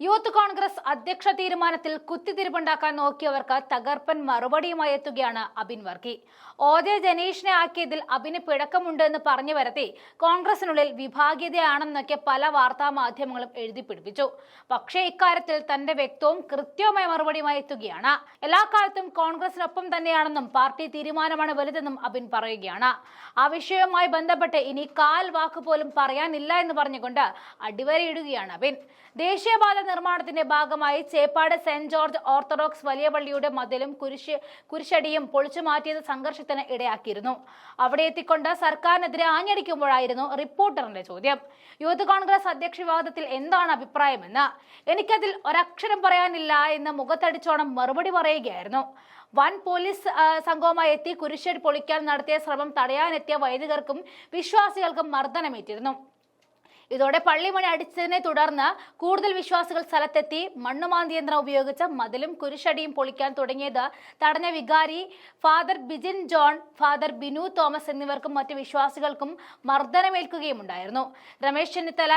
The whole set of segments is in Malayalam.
യൂത്ത് കോൺഗ്രസ് അധ്യക്ഷ തീരുമാനത്തിൽ കുത്തിത്തിരിപ്പുണ്ടാക്കാൻ നോക്കിയവർക്ക് തകർപ്പൻ മറുപടിയുമായി എത്തുകയാണ് അബിൻ വർക്കി ഓജെ ജനീഷിനെ ആക്കിയതിൽ അബിന് പിഴക്കമുണ്ട് എന്ന് പറഞ്ഞു വരത്തി കോൺഗ്രസിനുള്ളിൽ വിഭാഗീയതയാണെന്നൊക്കെ പല വാർത്താ മാധ്യമങ്ങളും എഴുതി പിടിപ്പിച്ചു. പക്ഷേ ഇക്കാര്യത്തിൽ തന്റെ വ്യക്തവും കൃത്യവുമായ മറുപടിയുമായി എത്തുകയാണ്. എല്ലാ കാലത്തും കോൺഗ്രസിനൊപ്പം തന്നെയാണെന്നും പാർട്ടി തീരുമാനമാണ് വലുതെന്നും അബിൻ പറയുകയാണ്. ആ വിഷയവുമായി ബന്ധപ്പെട്ട് ഇനി കാൽ വാക്ക് പോലും പറയാനില്ല എന്ന് പറഞ്ഞുകൊണ്ട് അടിവരയിടുകയാണ് അബിൻ. ദേശീയപാത നിർമ്മാണത്തിന്റെ ഭാഗമായി ചേപ്പാട് സെന്റ് ജോർജ് ഓർത്തഡോക്സ് വലിയ പള്ളിയുടെ മതിലും കുരിശ് കുരിശടിയും പൊളിച്ചു മാറ്റിയത് സംഘർഷത്തിന് ഇടയാക്കിയിരുന്നു. അവിടെ എത്തിക്കൊണ്ട് സർക്കാരിനെതിരെ ആഞ്ഞടിക്കുമ്പോഴായിരുന്നു റിപ്പോർട്ടറിന്റെ ചോദ്യം. യൂത്ത് കോൺഗ്രസ് അധ്യക്ഷ വിവാദത്തിൽ എന്താണ് അഭിപ്രായമെന്ന്? എനിക്കതിൽ ഒരക്ഷരം പറയാനില്ല എന്ന് മുഖത്തടിച്ചോണം മറുപടി പറയുകയായിരുന്നു. വൻ പോലീസ് സംഘവുമായി എത്തി കുരിശടി പൊളിക്കാൻ നടത്തിയ ശ്രമം തടയാനെത്തിയ വൈദികർക്കും വിശ്വാസികൾക്കും മർദ്ദനമേറ്റിരുന്നു. ഇതോടെ പള്ളിമണി അടിച്ചതിനെ തുടർന്ന് കൂടുതൽ വിശ്വാസികൾ സ്ഥലത്തെത്തി. മണ്ണുമാന്തി യന്ത്രം ഉപയോഗിച്ച് മതിലും കുരിശടിയും പൊളിക്കാൻ തുടങ്ങിയത് തടഞ്ഞ വികാരി ഫാദർ ബിജിൻ ജോൺ ഫാദർ ബിനു തോമസ് എന്നിവർക്കും മറ്റ് വിശ്വാസികൾക്കും മർദ്ദനമേൽക്കുകയും ഉണ്ടായിരുന്നു രമേശ് ചെന്നിത്തല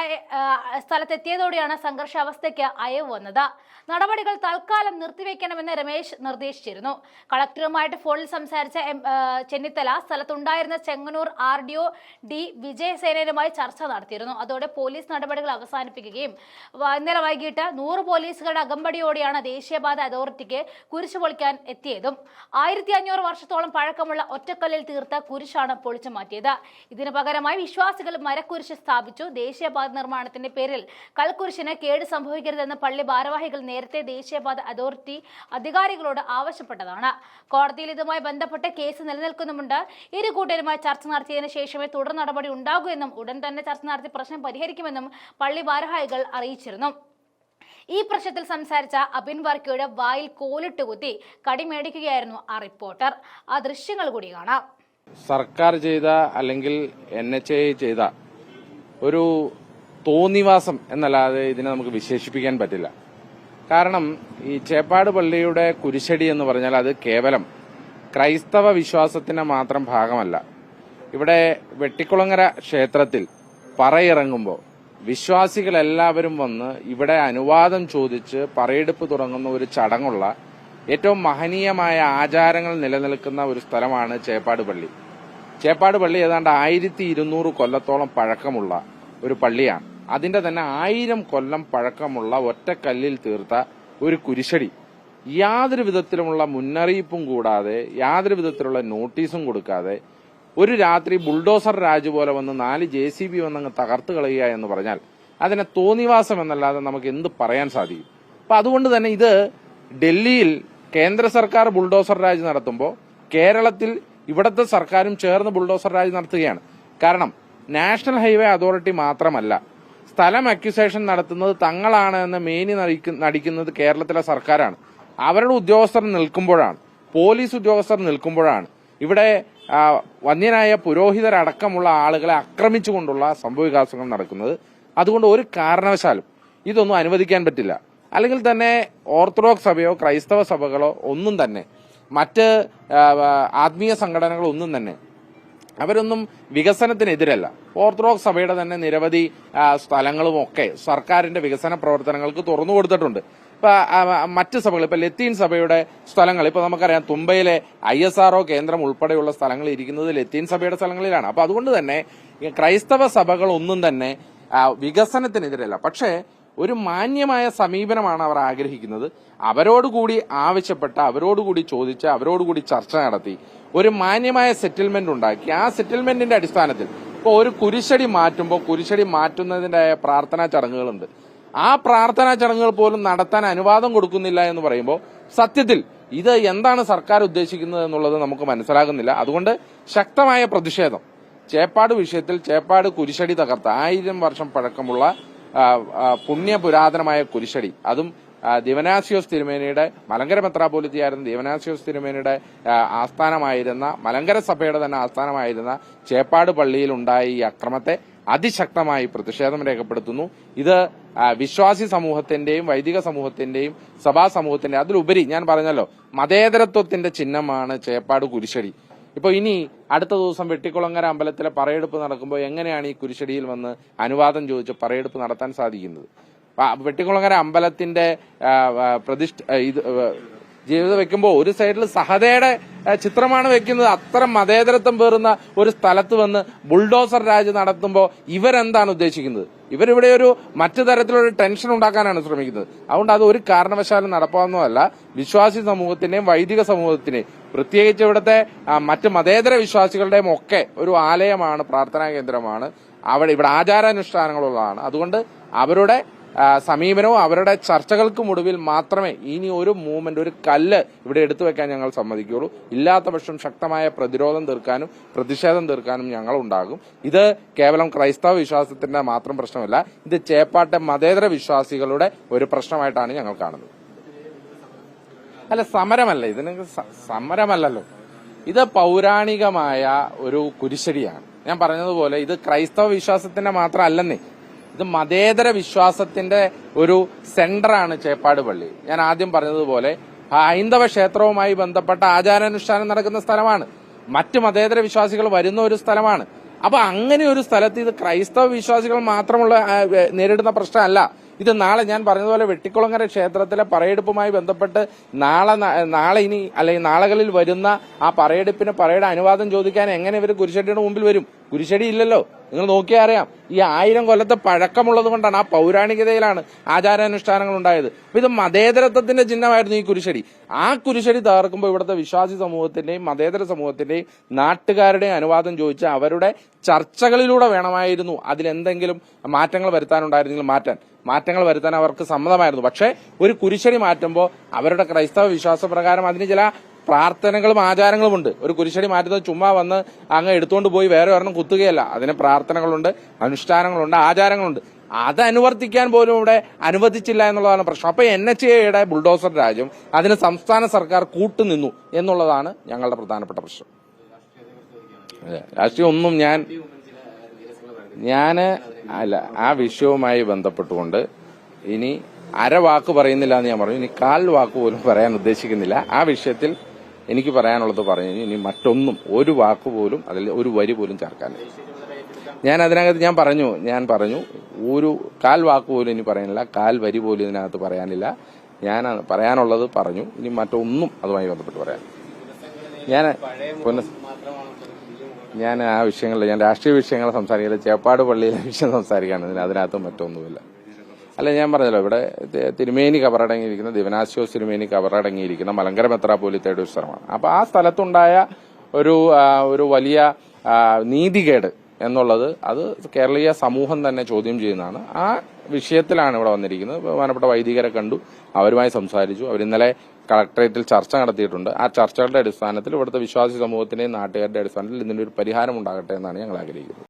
സ്ഥലത്തെത്തിയതോടെയാണ് സംഘർഷാവസ്ഥയ്ക്ക് അയവ് വന്നത്. നടപടികൾ തൽക്കാലം നിർത്തിവെക്കണമെന്ന് രമേശ് നിർദ്ദേശിച്ചിരുന്നു. കളക്ടറുമായിട്ട് ഫോണിൽ സംസാരിച്ച Chennithala സ്ഥലത്തുണ്ടായിരുന്ന Chengannur R D O D വിജയസേനയുമായി ചർച്ച നടത്തിയിരുന്നു. അതോടെ പോലീസ് നടപടികൾ അവസാനിപ്പിക്കുകയും ഇന്നലെ വൈകിട്ട് നൂറ് പോലീസുകളുടെ അകമ്പടിയോടെയാണ് ദേശീയപാത അതോറിറ്റിക്ക് കുരിശ് പൊളിക്കാൻ എത്തിയതും. ആയിരത്തി അഞ്ഞൂറ് വർഷത്തോളം പഴക്കമുള്ള ഒറ്റക്കല്ലിൽ തീർത്ത കുരിശാണ് പൊളിച്ചു മാറ്റിയത്. ഇതിനു പകരമായി വിശ്വാസികൾ മരക്കുരിശ് സ്ഥാപിച്ചു. ദേശീയപാത നിർമ്മാണത്തിന്റെ പേരിൽ കൽക്കുരിശിന് കേട് സംഭവിക്കരുതെന്ന് പള്ളി ഭാരവാഹികൾ നേരത്തെ ദേശീയപാത അതോറിറ്റി അധികാരികളോട് ആവശ്യപ്പെട്ടതാണ്. കോടതിയിൽ ഇതുമായി ബന്ധപ്പെട്ട് കേസ് നിലനിൽക്കുന്നുമുണ്ട്. ഇരു കൂട്ടരുമായി ചർച്ച നടത്തിയതിനു ശേഷമേ തുടർ നടപടി ഉണ്ടാകൂ എന്നും ഉടൻ തന്നെ ചർച്ച നടത്തി പ്രശ്നം പരിഹരിക്കുമെന്നും പള്ളി ഭാരവാഹികൾ അറിയിച്ചിരുന്നു. ഈ പ്രശ്നത്തിൽ സംസാരിച്ച അബിൻ വർക്കിയുടെ വായിൽ കോലിട്ട് കുത്തി കടിമേടിക്കുകയായിരുന്നു ആ റിപ്പോർട്ടർ. ആ ദൃശ്യങ്ങൾ കൂടി കാണാം. സർക്കാർ ചെയ്ത അല്ലെങ്കിൽ എൻ എച്ച് ഐ ചെയ്ത ഒരു തോന്നിവാസം എന്നല്ലാതെ ഇതിനെ നമുക്ക് വിശേഷിപ്പിക്കാൻ പറ്റില്ല. കാരണം ഈ ചേപ്പാട് പള്ളിയുടെ കുരിശടി എന്ന് പറഞ്ഞാൽ അത് കേവലം ക്രൈസ്തവ വിശ്വാസത്തിന് മാത്രം ഭാഗമല്ല. ഇവിടെ വെട്ടിക്കുളങ്ങര ക്ഷേത്രത്തിൽ പറയിറങ്ങുമ്പോൾ വിശ്വാസികളെല്ലാവരും വന്ന് ഇവിടെ അനുവാദം ചോദിച്ച് പറയെടുപ്പ് തുടങ്ങുന്ന ഒരു ചടങ്ങുള്ള ഏറ്റവും മഹനീയമായ ആചാരങ്ങൾ നിലനിൽക്കുന്ന ഒരു സ്ഥലമാണ് ചേപ്പാട് പള്ളി ചേപ്പാട് പള്ളി ഏതാണ്ട് ആയിരത്തി ഇരുന്നൂറ് കൊല്ലത്തോളം പഴക്കമുള്ള ഒരു പള്ളിയാണ്. അതിന്റെ തന്നെ ആയിരം കൊല്ലം പഴക്കമുള്ള ഒറ്റക്കല്ലിൽ തീർത്ത ഒരു കുരിശടി. യാതൊരു വിധത്തിലുമുള്ള മുന്നറിയിപ്പും കൂടാതെ യാതൊരു വിധത്തിലുള്ള നോട്ടീസും കൊടുക്കാതെ ഒരു രാത്രി ബുൾഡോസർ രാജ് പോലെ വന്ന് നാല് ജെ സി ബി വന്നങ്ങ് തകർത്ത് കളയുക എന്ന് പറഞ്ഞാൽ അതിനെ തോന്നിവാസം എന്നല്ലാതെ നമുക്ക് എന്ത് പറയാൻ സാധിക്കും? അപ്പൊ അതുകൊണ്ട് തന്നെ ഇത് ഡൽഹിയിൽ കേന്ദ്ര സർക്കാർ ബുൾഡോസർ രാജ് നടത്തുമ്പോൾ കേരളത്തിൽ ഇവിടത്തെ സർക്കാരും ചേർന്ന് ബുൾഡോസർ രാജ് നടത്തുകയാണ്. കാരണം നാഷണൽ ഹൈവേ അതോറിറ്റി മാത്രമല്ല സ്ഥലം അക്യുസേഷൻ നടത്തുന്നത് തങ്ങളാണ് എന്ന് മേനി നടിക്കുന്നത് കേരളത്തിലെ സർക്കാരാണ്. അവരുടെ ഉദ്യോഗസ്ഥർ നിൽക്കുമ്പോഴാണ് പോലീസ് ഉദ്യോഗസ്ഥർ നിൽക്കുമ്പോഴാണ്. ഇവിടെ വന്യനായ പുരോഹിതരടക്കമുള്ള ആളുകളെ ആക്രമിച്ചുകൊണ്ടുള്ള സംഭവവികാസങ്ങൾ നടക്കുന്നത്. അതുകൊണ്ട് ഒരു കാരണവശാലും ഇതൊന്നും അനുവദിക്കാൻ പറ്റില്ല. അല്ലെങ്കിൽ തന്നെ ഓർത്തഡോക്സ് സഭയോ ക്രൈസ്തവ സഭകളോ ഒന്നും തന്നെ മറ്റ് ആത്മീയ സംഘടനകളോ ഒന്നും തന്നെ അവരൊന്നും വികസനത്തിനെതിരല്ല. ഓർത്തഡോക്സ് സഭയുടെ തന്നെ നിരവധി സ്ഥലങ്ങളും ഒക്കെ സർക്കാരിന്റെ വികസന പ്രവർത്തനങ്ങൾക്ക് തുറന്നു കൊടുത്തിട്ടുണ്ട്. മറ്റ് സഭകൾ ഇപ്പൊ ലത്തീൻ സഭയുടെ സ്ഥലങ്ങൾ ഇപ്പൊ നമുക്കറിയാം തുമ്പയിലെ ഐ എസ് ആർഒ കേന്ദ്രം ഉൾപ്പെടെയുള്ള സ്ഥലങ്ങൾ ഇരിക്കുന്നത് ലത്തീൻ സഭയുടെ സ്ഥലങ്ങളിലാണ്. അപ്പൊ അതുകൊണ്ട് തന്നെ ക്രൈസ്തവ സഭകൾ ഒന്നും തന്നെ വികസനത്തിനെതിരല്ല. പക്ഷേ ഒരു മാന്യമായ സമീപനമാണ് അവർ ആഗ്രഹിക്കുന്നത്. അവരോടുകൂടി ആവശ്യപ്പെട്ട അവരോടുകൂടി ചോദിച്ച് അവരോടുകൂടി ചർച്ച നടത്തി ഒരു മാന്യമായ സെറ്റിൽമെന്റ് ഉണ്ടാക്കി. ആ സെറ്റിൽമെന്റിന്റെ അടിസ്ഥാനത്തിൽ ഇപ്പോൾ ഒരു കുരിശടി മാറ്റുമ്പോൾ കുരിശടി മാറ്റുന്നതിന്റെ പ്രാർത്ഥനാ ചടങ്ങുകളുണ്ട്. ആ പ്രാർത്ഥനാ ചടങ്ങുകൾ പോലും നടത്താൻ അനുവാദം കൊടുക്കുന്നില്ല എന്ന് പറയുമ്പോൾ സത്യത്തിൽ ഇത് എന്താണ് സർക്കാർ ഉദ്ദേശിക്കുന്നത് എന്നുള്ളത് നമുക്ക് മനസ്സിലാകുന്നില്ല. അതുകൊണ്ട് ശക്തമായ പ്രതിഷേധം. ചേപ്പാട് വിഷയത്തിൽ ചേപ്പാട് കുരിശടി തകർത്ത ആയിരം വർഷം പഴക്കമുള്ള പുണ്യ പുരാതനമായ കുരിശടി. അതും ദിവനാശിയോസ് തിരുമേനിയുടെ മലങ്കര മെത്രാപോലിത്തിയായിരുന്ന ദിവനാസിയോസ് തിരുമേനിയുടെ ആസ്ഥാനമായിരുന്ന മലങ്കര സഭയുടെ തന്നെ ആസ്ഥാനമായിരുന്ന ചേപ്പാട് പള്ളിയിൽ ഉണ്ടായ ഈ അക്രമത്തെ അതിശക്തമായി പ്രതിഷേധം രേഖപ്പെടുത്തുന്നു. ഇത് വിശ്വാസി സമൂഹത്തിന്റെയും വൈദിക സമൂഹത്തിന്റെയും സഭാ സമൂഹത്തിന്റെയും അതിലുപരി ഞാൻ പറഞ്ഞല്ലോ മതേതരത്വത്തിന്റെ ചിഹ്നമാണ് ചേപ്പാട് കുരിശടി. ഇപ്പൊ ഇനി അടുത്ത ദിവസം വെട്ടിക്കുളങ്ങര അമ്പലത്തിലെ പറയെടുപ്പ് നടക്കുമ്പോൾ എങ്ങനെയാണ് ഈ കുരിശടിയിൽ വന്ന് അനുവാദം ചോദിച്ച് പറയെടുപ്പ് നടത്താൻ സാധിക്കുന്നത്? വെട്ടിക്കുളങ്ങര അമ്പലത്തിന്റെ പ്രതിഷ്ഠ ഇത് ജീവിതം വെക്കുമ്പോൾ ഒരു സൈഡിൽ സഹതയുടെ ചിത്രമാണ് വെക്കുന്നത്. അത്ര മതേതരത്വം പേറുന്ന ഒരു സ്ഥലത്ത് വന്ന് ബുൾഡോസർ രാജ് നടത്തുമ്പോൾ ഇവരെന്താണ് ഉദ്ദേശിക്കുന്നത്? ഇവരിവിടെ ഒരു മറ്റു തരത്തിലൊരു ടെൻഷൻ ഉണ്ടാക്കാനാണ് ശ്രമിക്കുന്നത്. അതുകൊണ്ട് അത് ഒരു കാരണവശാലും നടപ്പാവുന്നതല്ല. വിശ്വാസി സമൂഹത്തിന്റെയും വൈദിക സമൂഹത്തിന്റെയും പ്രത്യേകിച്ച് ഇവിടുത്തെ മറ്റ് മതേതര വിശ്വാസികളുടെയും ഒക്കെ ഒരു ആലയമാണ് പ്രാർത്ഥനാ കേന്ദ്രമാണ്. അവിടെ ഇവിടെ ആചാരാനുഷ്ഠാനങ്ങളുള്ളതാണ്. അതുകൊണ്ട് അവരുടെ സമീപനവും അവരുടെ ചർച്ചകൾക്കും ഒടുവിൽ മാത്രമേ ഇനി ഒരു മൂവ്മെന്റ് ഒരു കല്ല് ഇവിടെ എടുത്തു വെക്കാൻ ഞങ്ങൾ സമ്മതിക്കുകയുള്ളൂ. ഇല്ലാത്ത പക്ഷം ശക്തമായ പ്രതിരോധം തീർക്കാനും പ്രതിഷേധം തീർക്കാനും ഞങ്ങൾ ഉണ്ടാകും. ഇത് കേവലം ക്രൈസ്തവ വിശ്വാസത്തിന്റെ മാത്രം പ്രശ്നമല്ല ഇത് ചേപ്പാട്ടെ മതേതര വിശ്വാസികളുടെ ഒരു പ്രശ്നമായിട്ടാണ് ഞങ്ങൾ കാണുന്നത്. അല്ല സമരമല്ല ഇതിന് സമരമല്ലല്ലോ. ഇത് പൗരാണികമായ ഒരു കുരിശടിയാണ്. ഞാൻ പറഞ്ഞതുപോലെ ഇത് ക്രൈസ്തവ വിശ്വാസത്തിന്റെ മാത്രം അല്ലെന്നേ ഇത് മതേതര വിശ്വാസത്തിന്റെ ഒരു സെന്ററാണ് ചേപ്പാട് പള്ളി. ഞാൻ ആദ്യം പറഞ്ഞതുപോലെ ഹൈന്ദവ ക്ഷേത്രവുമായി ബന്ധപ്പെട്ട ആചാരാനുഷ്ഠാനം നടക്കുന്ന സ്ഥലമാണ്. മറ്റ് മതേതര വിശ്വാസികൾ വരുന്ന ഒരു സ്ഥലമാണ്. അപ്പൊ അങ്ങനെ ഒരു സ്ഥലത്ത് ഇത് ക്രൈസ്തവ വിശ്വാസികൾ മാത്രമുള്ള നേരിടുന്ന പ്രശ്നമല്ല. ഇത് നാളെ ഞാൻ പറഞ്ഞതുപോലെ വെട്ടിക്കുളങ്ങര ക്ഷേത്രത്തിലെ പറയെടുപ്പുമായി ബന്ധപ്പെട്ട് നാളെ നാളെ ഇനി അല്ലെങ്കിൽ നാളുകളിൽ വരുന്ന ആ പറയെടുപ്പിന് പറയുടെ അനുവാദം ചോദിക്കാൻ എങ്ങനെ ഇവർ കുരിശടിയുടെ മുമ്പിൽ വരും? കുരിശടി ഇല്ലല്ലോ. നിങ്ങൾ നോക്കിയാൽ അറിയാം ഈ ആയിരം കൊല്ലത്തെ പഴക്കമുള്ളത് കൊണ്ടാണ് ആ പൗരാണികതയിലാണ് ആചാരാനുഷ്ഠാനങ്ങൾ ഉണ്ടായത്. അപ്പൊ ഇത് മതേതരത്വത്തിന്റെ ചിഹ്നമായിരുന്നു ഈ കുരിശടി. ആ കുരിശടി തകർക്കുമ്പോൾ ഇവിടുത്തെ വിശ്വാസി സമൂഹത്തിന്റെയും മതേതര സമൂഹത്തിന്റെയും നാട്ടുകാരുടെയും അനുവാദം ചോദിച്ച് അവരുടെ ചർച്ചകളിലൂടെ വേണമായിരുന്നു അതിലെന്തെങ്കിലും മാറ്റങ്ങൾ വരുത്താനുണ്ടായിരുന്നെങ്കിൽ മാറ്റാൻ. മാറ്റങ്ങൾ വരുത്താൻ അവർക്ക് സമ്മതമായിരുന്നു. പക്ഷേ ഒരു കുരിശടി മാറ്റുമ്പോൾ അവരുടെ ക്രൈസ്തവ വിശ്വാസപ്രകാരം അതിന് ചില പ്രാർത്ഥനകളും ആചാരങ്ങളും ഉണ്ട്. ഒരു കുരിശടി മാറ്റുന്നത് ചുമ്മാ വന്ന് അങ്ങ് എടുത്തുകൊണ്ട് പോയി വേറെ ഒരെണ്ണം കുത്തുകയല്ല. അതിന് പ്രാർത്ഥനകളുണ്ട് അനുഷ്ഠാനങ്ങളുണ്ട് ആചാരങ്ങളുണ്ട്. അത് അനുവർത്തിക്കാൻ പോലും ഇവിടെ അനുവദിച്ചില്ല എന്നുള്ളതാണ് പ്രശ്നം. അപ്പൊ എൻ എച്ച് എയുടെ ബുൾഡോസർ രാജ്യം അതിന് സംസ്ഥാന സർക്കാർ കൂട്ടുനിന്നു എന്നുള്ളതാണ് ഞങ്ങളുടെ പ്രധാനപ്പെട്ട പ്രശ്നം. രാഷ്ട്രീയം ഒന്നും ഞാൻ ഞാൻ അല്ല ആ വിഷയവുമായി ബന്ധപ്പെട്ടുകൊണ്ട് ഇനി അര വാക്ക് പറയുന്നില്ല എന്ന് ഞാൻ പറഞ്ഞു. ഇനി കാൽ വാക്ക് പോലും പറയാൻ ഉദ്ദേശിക്കുന്നില്ല. ആ വിഷയത്തിൽ എനിക്ക് പറയാനുള്ളത് പറഞ്ഞു ഇനി മറ്റൊന്നും ഒരു വാക്ക് പോലും അതിൽ ഒരു വരി പോലും ചേർക്കാനില്ല ഞാൻ അതിനകത്ത് ഞാൻ പറഞ്ഞു ഞാൻ പറഞ്ഞു ഒരു കാൽ വാക്ക് പോലും ഇനി പറയാനില്ല കാൽ വരി പോലും ഇതിനകത്ത് പറയാനില്ല. ഞാൻ പറയാനുള്ളത് പറഞ്ഞു ഇനി മറ്റൊന്നും അതുമായി ബന്ധപ്പെട്ട് പറയാൻ ഞാൻ പുന ഞാൻ ആ വിഷയങ്ങളിൽ ഞാൻ രാഷ്ട്രീയ വിഷയങ്ങൾ സംസാരിക്കില്ല ചേപ്പാട് പള്ളിയിലെ വിഷയം സംസാരിക്കുകയാണ് അതിനകത്ത് മറ്റൊന്നുമില്ല. അല്ല ഞാൻ പറഞ്ഞല്ലോ ഇവിടെ തിരുമേനി കവറടങ്ങിയിരിക്കുന്ന ദിവനാശ്യോസ് തിരുമേനി കവറടങ്ങിയിരിക്കുന്ന മലങ്കര മെത്രാപോലിത്തയുടെ ഒരു സ്ഥലമാണ്. അപ്പൊ ആ സ്ഥലത്തുണ്ടായ ഒരു ഒരു വലിയ നീതികേട് എന്നുള്ളത് അത് കേരളീയ സമൂഹം തന്നെ ചോദ്യം ചെയ്യുന്നതാണ്. ആ വിഷയത്തിലാണ് ഇവിടെ വന്നിരിക്കുന്നത്. ബഹുമാനപ്പെട്ട വൈദികരെ കണ്ടു അവരുമായി സംസാരിച്ചു. അവർ ഇന്നലെ കളക്ടറേറ്റിൽ ചർച്ച നടത്തിയിട്ടുണ്ട്. ആ ചർച്ചകളുടെ അടിസ്ഥാനത്തിൽ ഇവിടുത്തെ വിശ്വാസി സമൂഹത്തിന്റെയും നാട്ടുകാരുടെ അടിസ്ഥാനത്തിൽ ഇതിനൊരു പരിഹാരം ഉണ്ടാകട്ടെ എന്നാണ് ഞങ്ങൾ ആഗ്രഹിക്കുന്നത്.